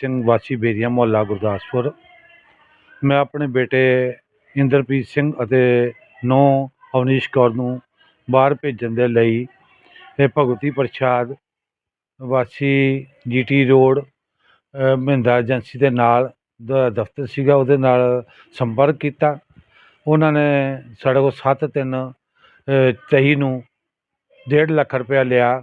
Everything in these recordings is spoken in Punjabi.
ਸਿੰਘ ਵਾਸੀ ਬੇਰੀਆ ਮੁਹੱਲਾ ਗੁਰਦਾਸਪੁਰ। ਮੈਂ ਆਪਣੇ ਬੇਟੇ ਇੰਦਰਪ੍ਰੀਤ ਸਿੰਘ ਅਤੇ ਨੌ ਅਵਨੀਸ਼ ਕੌਰ ਨੂੰ ਬਾਹਰ ਭੇਜਣ ਦੇ ਲਈ ਇਹ ਭਗਵਤੀ ਪ੍ਰਸ਼ਾਦ ਵਾਸੀ ਜੀਟੀ ਰੋਡ ਮਹਿੰਦਾ ਏਜੰਸੀ ਦੇ ਨਾਲ ਦ ਦਫ਼ਤਰ ਸੀਗਾ ਉਹਦੇ ਨਾਲ ਸੰਪਰਕ ਕੀਤਾ। ਉਹਨਾਂ ਨੇ ਸਾਡੇ ਕੋਲ ਸੱਤ ਤਿੰਨ ਅ, ਤੇਈ ਨੂੰ ਡੇਢ ਲੱਖ ਰੁਪਇਆ ਲਿਆ।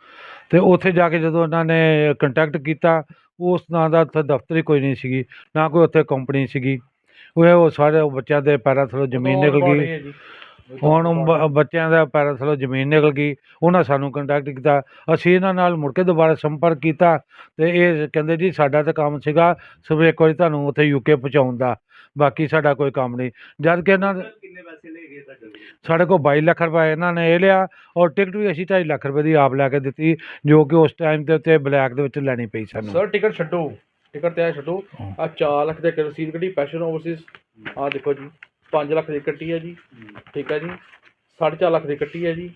ਤੇ ਉੱਥੇ ਜਾ ਕੇ ਜਦੋਂ ਇਹਨਾਂ ਨੇ ਕੰਟੈਕਟ ਕੀਤਾ ਉਸ ਨਾਂ ਦਾ ਉੱਥੇ ਦਫ਼ਤਰ ਹੀ ਕੋਈ ਨਹੀਂ ਸੀਗੀ ਨਾ ਕੋਈ ਉੱਥੇ ਕੰਪਨੀ ਸੀਗੀ। ਉਹ ਉਹ ਸਾਰੇ ਬੱਚਿਆਂ ਦੇ ਪੈਰਾਂ ਥੱਲੋਂ ਜ਼ਮੀਨ ਨਿਕਲ ਗਈ। ਹੁਣ ਬ- ਬੱਚਿਆਂ ਦਾ ਪੈਰਾਂ ਥੱਲੋਂ ਜ਼ਮੀਨ ਨਿਕਲ ਗਈ ਉਹਨਾਂ ਸਾਨੂੰ ਕੰਟੈਕਟ ਕੀਤਾ ਅਸੀਂ ਇਹਨਾਂ ਨਾਲ ਮੁੜ ਕੇ ਦੁਬਾਰਾ ਸੰਪਰਕ ਕੀਤਾ ਤੇ ਇਹ ਕਹਿੰਦੇ ਜੀ ਸਾਡਾ ਤਾਂ ਕੰਮ ਸੀਗਾ ਸਵੇਰੇ ਇੱਕ ਵਾਰੀ ਤੁਹਾਨੂੰ ਉੱਥੇ ਯੂਕੇ ਪਹੁੰਚਾਉਣ ਦਾ ਬਾਕੀ ਸਾਡਾ ਕੋਈ ਕੰਮ ਨਹੀਂ ਜਦ ਕਿ ਇਹਨਾਂ ਕਿੰਨੇ ਪੈਸੇ ਲੈ ਗਏ ਤੁਹਾਡੇ ਕੋਲ? ਸਾਡੇ ਕੋਲ 22 ਲੱਖ ਰੁਪਏ ਇਹਨਾਂ ਨੇ ਇਹ ਲਿਆ ਔਰ ਟਿਕਟ ਵੀ ਅਸੀਂ 2.5 ਲੱਖ ਰੁਪਏ ਦੀ ਆਪ ਲੈ ਕੇ ਦਿੱਤੀ ਜੋ ਕਿ ਉਸ ਟਾਈਮ ਦੇ ਉੱਤੇ ਬਲੈਕ ਦੇ ਵਿੱਚ ਲੈਣੀ ਪਈ ਸਾਨੂੰ ਸਰ ਟਿਕਟ ਛੱਡੋ ਟਿਕਟ ਤੇ ਆ ਛੱਡੋ ਹਾਂ। ਆ 4 ਲੱਖ ਦੇ ਰਸੀਦ ਕੱਢੀ ਫੈਸ਼ਨ ਓਵਰਸੀਜ਼ ਆ ਦੇਖੋ ਜੀ 5 ਲੱਖ ਦੀ ਕੱਟੀ ਹੈ ਜੀ। ਠੀਕ ਹੈ ਜੀ। 4.5 ਲੱਖ ਦੀ ਕੱਟੀ ਹੈ ਜੀ।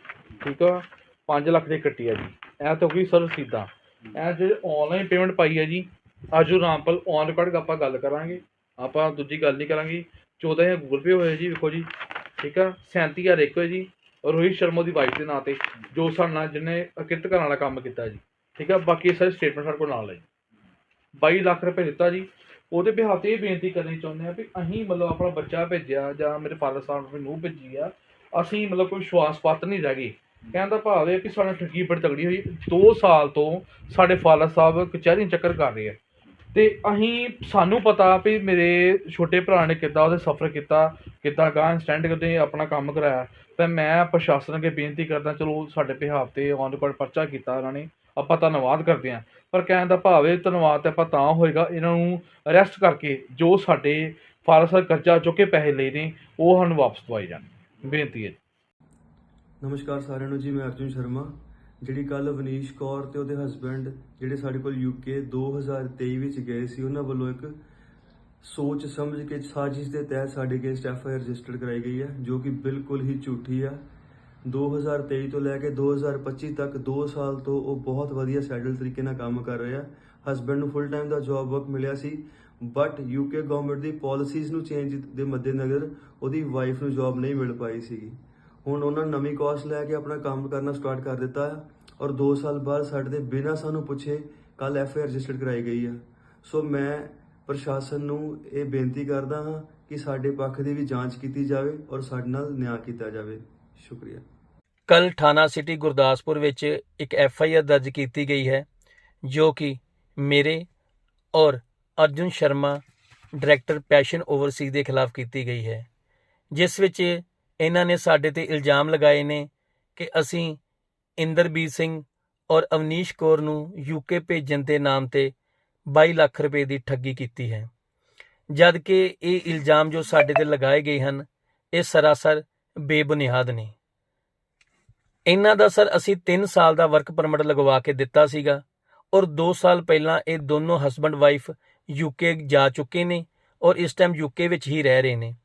ਠੀਕ ਆ। 5 ਲੱਖ ਦੀ ਕੱਟੀ ਹੈ ਜੀ। ਇਹ ਤਾਂ ਕੋਈ ਸਰ ਰਸੀਦਾਂ ਇਹ ਜੇ ਆਨਲਾਈਨ ਪੇਮੈਂਟ ਪਾਈ ਹੈ ਜੀ ਆਜੂ ਰਾਮਪਲ ਔਨ ਰਿਕਾਰਡ ਆਪਾਂ ਗੱਲ ਕਰਾਂਗੇ। ਆਪਾਂ ਦੂਜੀ ਗੱਲ ਨਹੀਂ ਕਰਾਂਗੇ। 14000 ਗੂਗਲ ਪੇ ਹੋਇਆ ਜੀ, ਵੇਖੋ ਜੀ। ਠੀਕ ਆ। 37000 ਇੱਕ ਹੋਇਆ ਜੀ। ਰੋਹਿਤ ਸ਼ਰਮਾ ਦੀ ਵਾਈਫ ਦੇ ਨਾਂ ਤੇ, ਜੋ ਸਾਡੇ ਨਾਲ ਜਿਹਨੇ ਕਿਰਤ ਕਰਨ ਵਾਲਾ ਕੰਮ ਕੀਤਾ ਜੀ। ਠੀਕ ਆ। ਬਾਕੀ ਸਾਰੇ ਸਟੇਟਮੈਂਟ ਸਾਡੇ ਕੋਲ ਨਾਲ ਹੈ 22 ਲੱਖ ਰੁਪਏ ਦਿੱਤਾ ਜੀ। ਉਹਦੇ ਬਿਹਾਫ ਤੇ ਇਹ ਬੇਨਤੀ ਕਰਨੀ ਚਾਹੁੰਦੇ ਆ ਵੀ ਅਸੀਂ ਮਤਲਬ ਆਪਣਾ ਬੱਚਾ ਭੇਜਿਆ ਜਾਂ ਮੇਰੇ ਫਾਦਰ ਸਾਹਿਬ ਨੇ ਨੂੰ ਭੇਜੀ ਆ, ਅਸੀਂ ਮਤਲਬ ਕੋਈ ਵਿਸ਼ਵਾਸ ਪਾਤਰ ਨਹੀਂ ਰਹਿ ਗਏ ਕਹਿਣ ਦਾ ਭਾਵ ਇਹ ਕਿ ਸਾਡਾ ਠੱਗੀ ਬੜੀ ਤਗੜੀ ਹੋਈ 2 ਸਾਲ ਤੋਂ ਸਾਡੇ ਫਾਦਰ ਸਾਹਿਬ ਕਚਹਿਰੀ ਚੱਕਰ ਕਰ ਰਹੇ ਆ। ਤੇ ਅਸੀਂ, ਸਾਨੂੰ ਪਤਾ ਵੀ ਮੇਰੇ ਛੋਟੇ ਭਰਾ ਨੇ ਕਿੱਦਾਂ ਉਹਦੇ ਸਫਰ ਕੀਤਾ, ਕਿੱਦਾਂ ਗਾਂ ਸਟੈਂਡ ਕਰਦੇ, ਆਪਣਾ ਕੰਮ ਕਰਾਇਆ। ਤੇ ਮੈਂ ਪ੍ਰਸ਼ਾਸਨ ਅੱਗੇ ਬੇਨਤੀ ਕਰਦਾ, ਚਲੋ ਸਾਡੇ ਬਿਹਾਫ ਤੇ ਔਨ ਰਿਕਾਰਡ ਪਰਚਾ ਕੀਤਾ ਉਹਨਾਂ ਨੇ। ਆਪਾਂ ਧੰਨਵਾਦ ਕਰਦੇ ਹਾਂ। ਪਰ ਕਹਿਣ ਦਾ ਭਾਵ ਇਹ ਧੰਨਵਾਦ ਤੇ ਆਪਾਂ ਤਾਂ ਹੋਏਗਾ, ਇਹਨਾਂ ਨੂੰ ਅਰੈਸਟ ਕਰਕੇ ਜੋ ਸਾਡੇ ਫਾਰਸ ਸਾਹਿਬ ਕਰਜ਼ਾ ਚੁੱਕ ਕੇ ਪੈਸੇ ਲਏ ਨੇ, ਉਹ ਸਾਨੂੰ ਵਾਪਸ ਦਵਾਏ ਜਾਣ। ਬੇਨਤੀ ਹੈ ਨਮਸਕਾਰ ਸਾਰਿਆਂ ਨੂੰ ਜੀ, ਮੈਂ ਅਰਜੁਨ ਸ਼ਰਮਾ। ਜਿਹੜੀ ਕੱਲ ਵਨੀਸ਼ ਕੌਰ ਤੇ ਉਹਦੇ ਹਸਬੰਡ ਜਿਹੜੇ ਸਾਡੇ ਕੋਲ ਯੂਕੇ 2023 ਵਿੱਚ ਗਏ ਸੀ, ਉਹਨਾਂ ਵੱਲੋਂ ਇੱਕ ਸੋਚ ਸਮਝ ਕੇ ਸਾਜ਼ਿਸ਼ ਦੇ ਤਹਿਤ ਸਾਡੇ against F I R registered ਕਰਾਈ ਗਈ ਹੈ, ਜੋ ਕਿ ਬਿਲਕੁਲ ਹੀ ਝੂਠੀ ਆ। 2023 ਤੋਂ ਲੈ ਕੇ 2025 ਤੱਕ 2 ਸਾਲ ਤੋਂ ਉਹ ਬਹੁਤ ਵਧੀਆ ਸੈਟਲ ਤਰੀਕੇ ਨਾਲ ਕੰਮ ਕਰ ਰਿਹਾ। ਆ ਹਸਬੰਡ ਨੂੰ ਫੁੱਲ ਟਾਈਮ ਦਾ ਜੌਬ ਵਰਕ ਮਿਲਿਆ ਸੀ ਬਟ ਯੂਕੇ ਗਵਰਨਮੈਂਟ ਦੀ ਪਾਲਿਸੀਜ਼ ਨੂੰ ਚੇਂਜ ਦੇ ਮੱਦੇਨਜ਼ਰ ਉਹਦੀ ਵਾਈਫ ਨੂੰ ਜੌਬ ਨਹੀਂ ਮਿਲ ਪਾਈ ਸੀਗੀ। ਹੁਣ ਉਹਨਾਂ ਨਵੀਂ ਕੋਰਸ ਲੈ ਕੇ ਆਪਣਾ ਕੰਮ ਕਰਨਾ ਸਟਾਰਟ ਕਰ ਦਿੱਤਾ ਔਰ 2 ਸਾਲ ਬਾਅਦ ਸਾਡੇ ਦੇ ਬਿਨਾਂ ਸਾਨੂੰ ਪੁੱਛੇ ਕੱਲ ਐਫ ਆਈ ਆਰ ਰਜਿਸਟਰਡ ਕਰਾਈ ਗਈ ਆ। ਸੋ ਮੈਂ ਪ੍ਰਸ਼ਾਸਨ ਨੂੰ ਇਹ ਬੇਨਤੀ ਕਰਦਾ ਹਾਂ ਕਿ ਸਾਡੇ ਪੱਖ ਦੀ ਵੀ ਜਾਂਚ ਕੀਤੀ ਜਾਵੇ ਔਰ ਸਾਡੇ ਨਾਲ ਨਿਆਂ ਕੀਤਾ ਜਾਵੇ। ਸ਼ੁਕਰੀਆ। ਕੱਲ ਥਾਣਾ ਸਿਟੀ ਗੁਰਦਾਸਪੁਰ ਵਿੱਚ ਇੱਕ ਐਫ ਆਈ ਆਰ ਦਰਜ ਕੀਤੀ ਗਈ ਹੈ, ਜੋ ਕਿ ਮੇਰੇ ਔਰ Arjun Sharma director Passion Overseas ਦੇ ਖਿਲਾਫ ਕੀਤੀ ਗਈ ਹੈ, ਜਿਸ ਵਿੱਚ ਇਹਨਾਂ ਨੇ ਸਾਡੇ ਤੇ ਇਲਜ਼ਾਮ ਲਗਾਏ ਨੇ ਕਿ ਅਸੀਂ ਇੰਦਰਬੀਰ ਸਿੰਘ ਔਰ ਅਵਨੀਸ਼ ਕੌਰ ਨੂੰ ਯੂਕੇ ਭੇਜਣ ਦੇ ਨਾਮ ਤੇ 22 ਲੱਖ ਰੁਪਏ ਦੀ ਠੱਗੀ ਕੀਤੀ ਹੈ। ਜਦ ਕਿ ਇਹ ਇਲਜ਼ਾਮ ਜੋ ਸਾਡੇ ਤੇ ਲਗਾਏ ਗਏ ਹਨ, ਇਹ ਸਰਾਸਰ ਬੇਬੁਨਿਆਦ ਨੇ। ਇਹਨਾਂ ਦਾ ਸਰ ਅਸੀਂ 3 ਸਾਲ ਦਾ ਵਰਕ ਪਰਮਿਟ ਲਗਵਾ ਕੇ ਦਿੱਤਾ ਸੀਗਾ ਔਰ 2 ਸਾਲ ਪਹਿਲਾਂ ਇਹ ਦੋਨੋਂ ਹਸਬੰਡ ਵਾਈਫ ਯੂਕੇ ਜਾ ਚੁੱਕੇ ਨੇ ਔਰ ਇਸ ਟਾਈਮ ਯੂਕੇ ਵਿੱਚ ਹੀ ਰਹਿ ਰਹੇ ਨੇ।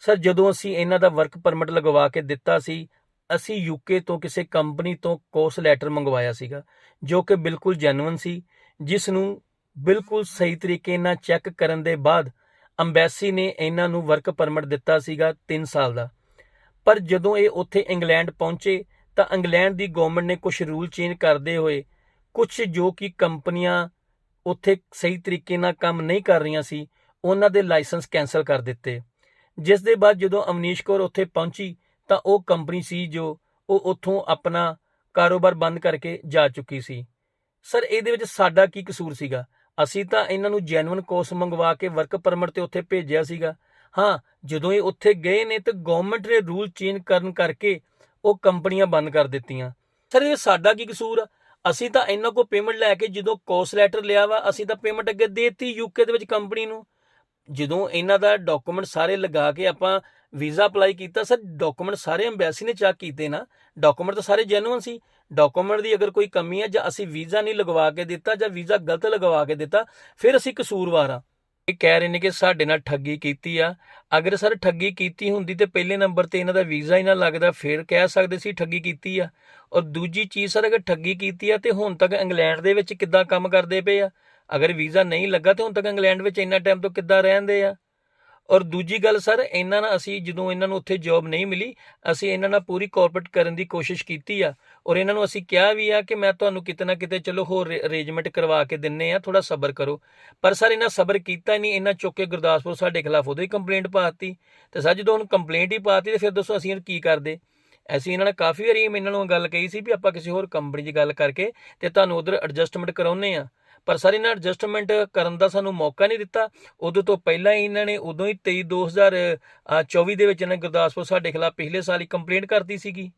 ਸਰ, ਜਦੋਂ ਅਸੀਂ ਇਹਨਾਂ ਦਾ ਵਰਕ ਪਰਮਿਟ ਲਗਵਾ ਕੇ ਦਿੱਤਾ ਸੀ, ਅਸੀਂ ਯੂਕੇ ਤੋਂ ਕਿਸੇ ਕੰਪਨੀ ਤੋਂ ਕੋਸ ਲੈਟਰ ਮੰਗਵਾਇਆ ਸੀਗਾ, ਜੋ ਕਿ ਬਿਲਕੁਲ ਜੈਨੂਇਨ ਸੀ, ਜਿਸ ਨੂੰ ਬਿਲਕੁਲ ਸਹੀ ਤਰੀਕੇ ਨਾਲ ਚੈੱਕ ਕਰਨ ਦੇ ਬਾਅਦ ਅੰਬੈਸੀ ਨੇ ਇਹਨਾਂ ਨੂੰ ਵਰਕ ਪਰਮਿਟ ਦਿੱਤਾ ਸੀਗਾ 3 ਸਾਲ ਦਾ। ਪਰ ਜਦੋਂ ਇਹ ਉੱਥੇ ਇੰਗਲੈਂਡ ਪਹੁੰਚੇ ਤਾਂ ਇੰਗਲੈਂਡ ਦੀ ਗਵਰਨਮੈਂਟ ਨੇ ਕੁਝ ਰੂਲ ਚੇਂਜ ਕਰਦੇ ਹੋਏ ਕੁਝ ਜੋ ਕਿ ਕੰਪਨੀਆਂ ਉੱਥੇ ਸਹੀ ਤਰੀਕੇ ਨਾਲ ਕੰਮ ਨਹੀਂ ਕਰ ਰਹੀਆਂ ਸੀ, ਉਹਨਾਂ ਦੇ ਲਾਇਸੈਂਸ ਕੈਨਸਲ ਕਰ ਦਿੱਤੇ। ਜਿਸ ਦੇ ਬਾਅਦ ਜਦੋਂ ਅਮਨੀਸ਼ ਕੌਰ ਉੱਥੇ ਪਹੁੰਚੀ, ਤਾਂ ਉਹ ਕੰਪਨੀ ਸੀ ਜੋ ਉਹ ਉੱਥੋਂ ਆਪਣਾ ਕਾਰੋਬਾਰ ਬੰਦ ਕਰਕੇ ਜਾ ਚੁੱਕੀ ਸੀ। ਸਰ, ਇਹਦੇ ਵਿੱਚ ਸਾਡਾ ਕੀ ਕਸੂਰ ਸੀਗਾ? ਅਸੀਂ ਤਾਂ ਇਹਨਾਂ ਨੂੰ ਜੈਨੂਇਨ ਕੋਰਸ ਮੰਗਵਾ ਕੇ ਵਰਕ ਪਰਮਿਟ ਤੇ ਉੱਥੇ ਭੇਜਿਆ ਸੀਗਾ। ਹਾਂ, ਜਦੋਂ ਇਹ ਉੱਥੇ ਗਏ ਨੇ ਤਾਂ ਗਵਰਨਮੈਂਟ ਨੇ ਰੂਲ ਚੇਂਜ ਕਰਨ ਕਰਕੇ ਉਹ ਕੰਪਨੀਆਂ ਬੰਦ ਕਰ ਦਿੱਤੀਆਂ। ਸਰ, ਇਹ ਸਾਡਾ ਕੀ ਕਸੂਰ ਆ? ਅਸੀਂ ਤਾਂ ਇਹਨਾਂ ਕੋ ਪੇਮੈਂਟ ਲੈ ਕੇ ਜਦੋਂ ਕੋਸ ਲੈਟਰ ਲਿਆ ਵਾ, ਅਸੀਂ ਤਾਂ ਪੇਮੈਂਟ ਅੱਗੇ ਦੇਤੀ ਯੂਕੇ ਦੇ ਵਿੱਚ ਕੰਪਨੀ ਨੂੰ। ਜਦੋਂ ਇਹਨਾਂ ਦਾ ਡਾਕੂਮੈਂਟ ਸਾਰੇ ਲਗਾ ਕੇ ਆਪਾਂ ਵੀਜ਼ਾ ਅਪਲਾਈ ਕੀਤਾ, ਸਰ ਡਾਕੂਮੈਂਟ ਸਾਰੇ ਐਮਬੈਸੀ ਨੇ ਚੈੱਕ ਕੀਤੇ ਨਾ। ਡਾਕੂਮੈਂਟ ਤਾਂ ਸਾਰੇ ਜੈਨੂਇਨ ਸੀ। ਡਾਕੂਮੈਂਟ ਦੀ ਅਗਰ ਕੋਈ ਕਮੀ ਹੈ ਜਾਂ ਅਸੀਂ ਵੀਜ਼ਾ ਨਹੀਂ ਲਗਵਾ ਕੇ ਦਿੱਤਾ ਜਾਂ ਵੀਜ਼ਾ ਗਲਤ ਲਗਵਾ ਕੇ ਦਿੱਤਾ, ਫਿਰ ਅਸੀਂ ਕਸੂਰਵਾਰ ਆ। ਇਹ ਕਹਿ ਰਹੇ ਨੇ ਕਿ ਸਾਡੇ ਨਾਲ ਠੱਗੀ ਕੀਤੀ ਆ। ਅਗਰ ਸਰ ਠੱਗੀ ਕੀਤੀ ਹੁੰਦੀ ਤੇ ਪਹਿਲੇ ਨੰਬਰ ਤੇ ਇਹਨਾਂ ਦਾ ਵੀਜ਼ਾ ਹੀ ਨਾ ਲੱਗਦਾ, ਫਿਰ ਕਹਿ ਸਕਦੇ ਸੀ ਠੱਗੀ ਕੀਤੀ ਆ। ਔਰ ਦੂਜੀ ਚੀਜ਼ ਸਰ, ਅਗਰ ਠੱਗੀ ਕੀਤੀ ਆ ਤੇ ਹੁਣ ਤੱਕ ਇੰਗਲੈਂਡ ਦੇ ਵਿੱਚ ਕਿੱਦਾਂ ਕੰਮ ਕਰਦੇ ਪਏ ਆ? ਅਗਰ ਵੀਜ਼ਾ ਨਹੀਂ ਲੱਗਾ ਤੇ ਹੁਣ ਤੱਕ ਇੰਗਲੈਂਡ ਵਿੱਚ ਇੰਨਾ ਟਾਈਮ ਤੋਂ ਕਿੱਦਾਂ ਰਹਿੰਦੇ ਆ? ਔਰ ਦੂਜੀ ਗੱਲ, ਸਰ, ਇਹਨਾਂ ਨਾਲ ਅਸੀਂ ਜਦੋਂ ਇਹਨਾਂ ਨੂੰ ਉੱਥੇ ਜੌਬ ਨਹੀਂ ਮਿਲੀ, ਅਸੀਂ ਇਹਨਾਂ ਨਾਲ ਪੂਰੀ ਕੋਆਪਰੇਟ ਕਰਨ ਦੀ ਕੋਸ਼ਿਸ਼ ਕੀਤੀ ਆ। ਔਰ ਇਹਨਾਂ ਨੂੰ ਅਸੀਂ ਕਿਹਾ ਵੀ ਆ ਕਿ ਮੈਂ ਤੁਹਾਨੂੰ ਕਿਤੇ ਨਾ ਕਿਤੇ ਚਲੋ ਹੋਰ ਅਰੇਂਜਮੈਂਟ ਕਰਵਾ ਕੇ ਦਿੰਨੇ ਆ ਥੋੜਾ ਸਬਰ ਕਰੋ। ਪਰ ਸਰ, ਇਹਨਾਂ ਸਬਰ ਕੀਤਾ ਨਹੀਂ, ਇਹਨਾਂ ਚੁੱਕ ਕੇ ਗੁਰਦਾਸਪੁਰ ਸਾਡੇ ਖਿਲਾਫ ਉਦੋਂ ਹੀ ਕੰਪਲੇਂਟ ਪਾਤੀ ਤੇ ਸਰ, ਜਦੋਂ ਹੁਣ ਕੰਪਲੇਂਟ ਹੀ ਪਾਤੀ ਤੇ ਫਿਰ ਦੱਸੋ ਅਸੀਂ ਕੀ ਕਰਦੇ? ਅਸੀਂ ਇਹਨਾਂ ਨੇ ਕਾਫੀ ਵਾਰੀ ਇਹਨਾਂ ਨੂੰ ਗੱਲ ਕਹੀ ਸੀ ਵੀ ਆਪਾਂ ਕਿਸੇ ਹੋਰ ਕੰਪਨੀ 'ਚ ਗੱਲ ਕਰਕੇ ਤੇ ਤੁਹਾਨੂੰ ਉਧਰ ਐਡਜਸਟਮੈਂਟ ਕਰਾਉਨੇ ਆ। ਪਰ ਸਰ, ਇਹਨਾਂ ਐਡਜਸਟਮੈਂਟ ਕਰਨ ਦਾ ਸਾਨੂੰ ਮੌਕਾ ਨਹੀਂ ਦਿੱਤਾ। ਉਦੋਂ ਤੋਂ ਪਹਿਲਾਂ ਹੀ ਇਹਨਾਂ ਨੇ ਉਦੋਂ ਹੀ 23 2024 ਦੇ ਵਿੱਚ ਇਹਨਾਂ ਨੇ ਗੁਰਦਾਸਪੁਰ ਸਾਡੇ ਖਿਲਾਫ ਪਿਛਲੇ ਸਾਲ ਹੀ ਕੰਪਲੇਂਟ ਕਰਤੀ ਸੀਗੀ।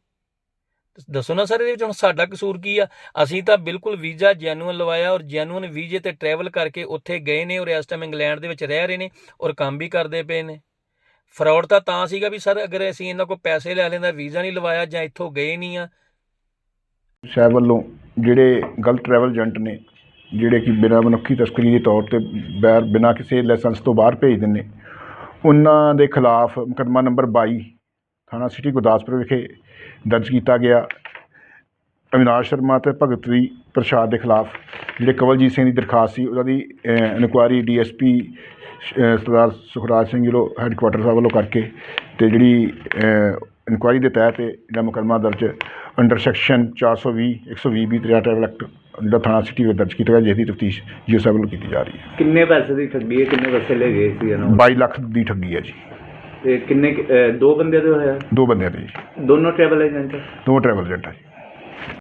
ਦੱਸੋ ਨਾ ਸਰ, ਇਹਦੇ ਵਿੱਚ ਹੁਣ ਸਾਡਾ ਕਸੂਰ ਕੀ ਆ? ਅਸੀਂ ਤਾਂ ਬਿਲਕੁਲ ਵੀਜ਼ਾ ਜੈਨੂਅਨ ਲਵਾਇਆ ਔਰ ਜੈਨੂਅਨ ਵੀਜ਼ੇ ਤੇ ਟਰੈਵਲ ਕਰਕੇ ਉੱਥੇ ਗਏ ਨੇ ਔਰ ਇਸ ਟਾਈਮ ਇੰਗਲੈਂਡ ਦੇ ਵਿੱਚ ਰਹਿ ਰਹੇ ਨੇ ਔਰ ਕੰਮ ਵੀ ਕਰਦੇ ਪਏ ਨੇ। ਫਰਾਡ ਤਾਂ ਤਾਂ ਸੀਗਾ ਵੀ ਸਰ, ਅਗਰ ਅਸੀਂ ਇਹਨਾਂ ਕੋਲ ਪੈਸੇ ਲੈ ਲੈਂਦਾ, ਵੀਜ਼ਾ ਨਹੀਂ ਲਵਾਇਆ ਜਾਂ ਇੱਥੋਂ ਗਏ ਨਹੀਂ ਆ। ਸ਼ਾਇਦ ਵੱਲੋਂ ਜਿਹੜੇ ਗਲਤ ਟਰੈਵਲ ਏਜੰਟ ਨੇ ਜਿਹੜੇ ਕਿ ਬਿਨਾਂ ਮਨੁੱਖੀ ਤਸਕਰੀ ਦੇ ਤੌਰ ਤੇ ਬੈਰ ਬਿਨਾਂ ਕਿਸੇ ਲਾਇਸੈਂਸ ਤੋਂ ਬਾਹਰ ਭੇਜ ਦਿੰਦੇ। ਉਹਨਾਂ ਦੇ ਖਿਲਾਫ ਮੁਕੱਦਮਾ ਨੰਬਰ ਬਾਈ, ਥਾਣਾ ਸਿਟੀ ਗੁਰਦਾਸਪੁਰ ਵਿਖੇ ਦਰਜ ਕੀਤਾ ਗਿਆ। ਅਵਿਨਾਸ਼ ਸ਼ਰਮਾ ਅਤੇ ਭਗਤ ਭਗਤਰੀ ਪ੍ਰਸ਼ਾਦ ਦੇ ਖਿਲਾਫ, ਜਿਹੜੇ ਕਵਲਜੀਤ ਸਿੰਘ ਦੀ ਦਰਖਾਸਤ ਸੀ, ਉਹਨਾਂ ਦੀ ਇਨਕੁਆਇਰੀ ਡੀਐਸਪੀ ਸਰਦਾਰ ਸੁਖਰਾਜ ਸਿੰਘ ਜੀ ਵੱਲੋਂ ਹੈੱਡਕੁਆਟਰ ਸਾਹਿਬ ਵੱਲੋਂ ਕਰਕੇ ਅਤੇ ਜਿਹੜੀ ਇਨਕੁਆਇਰੀ ਦੇ ਤਹਿਤ ਜਿਹੜਾ ਮੁਕੱਦਮਾ ਦਰਜ ਅੰਡਰ ਸੈਕਸ਼ਨ 420 120 ਬੀ ਤੇਰਾ ਟਰੈਵਲ ਐਕਟ ਜਿਹੜਾ ਥਾਣਾ ਸਿਟੀ ਵਿੱਚ ਦਰਜ ਕੀਤਾ ਗਿਆ ਜਿਸ ਦੀ ਤਫਤੀਸ਼ ਜੀਓ ਸਾਹਿਬ ਵੱਲੋਂ ਕੀਤੀ ਜਾ ਰਹੀ ਹੈ। ਕਿੰਨੇ ਪੈਸੇ ਦੀ ਠੱਗੀ ਹੈ? ਕਿੰਨੇ ਪੈਸੇ ਲੈ ਗਏ ਸੀ ਇਹਨਾਂ ਨੂੰ? 22 ਲੱਖ ਦੀ ਠੱਗੀ ਹੈ ਜੀ। ਤੇ ਕਿੰਨੇ ਕੁ- ਅਹ ਦੋ ਬੰਦੇ ਦੇ ਹੋਇਆ? ਦੋ ਬੰਦਿਆਂ ਦੇ ਜੀ। ਦੋਨੋਂ ਟਰੈਵਲ ਏਜੰਟ? ਦੋ ਟਰੈਵਲ ਏਜੰਟ ਹੈ ਜੀ।